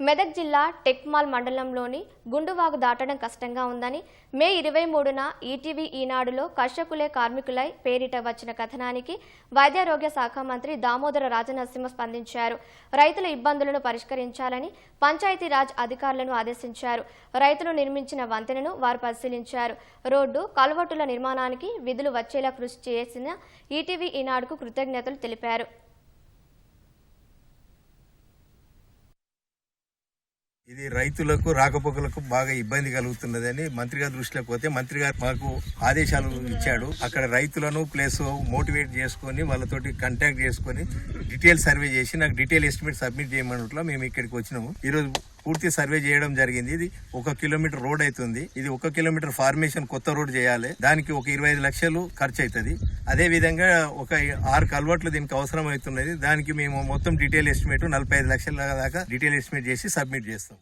మెదక్ జిల్లా టెక్మాల్ మండలంలోని గుండువాగు దాటడం కష్టంగా ఉందని మే ఇరవై మూడున ఈటీవీ ఈనాడులో కర్షకులే కార్మికులై పేరిట వచ్చిన కథనానికి వైద్యారోగ్య శాఖ మంత్రి దామోదర రాజనరసింహ స్పందించారు. రైతుల ఇబ్బందులను పరిష్కరించాలని పంచాయతీరాజ్ అధికారులను ఆదేశించారు. రైతులు నిర్మించిన వంతెనను వారు పరిశీలించారు. రోడ్డు కల్వర్టుల నిర్మాణానికి విధులు వచ్చేలా కృషి చేసిన ఈటీవీ ఈనాడుకు కృతజ్ఞతలు తెలిపారు. ఇది రైతులకు రాకపోకలకు బాగా ఇబ్బంది కలుగుతున్నదని మంత్రి గారి దృష్టిలోకి పోతే మంత్రి గారు మాకు ఆదేశాలు ఇచ్చాడు. అక్కడ రైతులను ప్లస్ మోటివేట్ చేసుకొని వాళ్ళతోటి కాంటాక్ట్ చేసుకొని డీటెయిల్ సర్వే చేసి నాకు డీటెయిల్ ఎస్టిమేట్ సబ్మిట్ చేయమన్నట్లో మేము ఇక్కడికి వచ్చినాము. ఈ రోజు పూర్తి సర్వే చేయడం జరిగింది. ఇది ఒక కిలోమీటర్ రోడ్ అవుతుంది. ఇది ఒక కిలోమీటర్ ఫార్మేషన్ కొత్త రోడ్ చేయాలి. దానికి ఒక ఇరవై ఐదు లక్షలు ఖర్చు అవుతుంది అదే విధంగా ఒక ఆరు కల్వర్ట్లు దీనికి అవసరం అవుతున్నది దానికి మేము మొత్తం డీటెయిల్ ఎస్టిమేట్ నలభై ఐదు లక్షల దాకా డీటెయిల్ ఎస్టిమేట్ చేసి సబ్మిట్ చేస్తాం.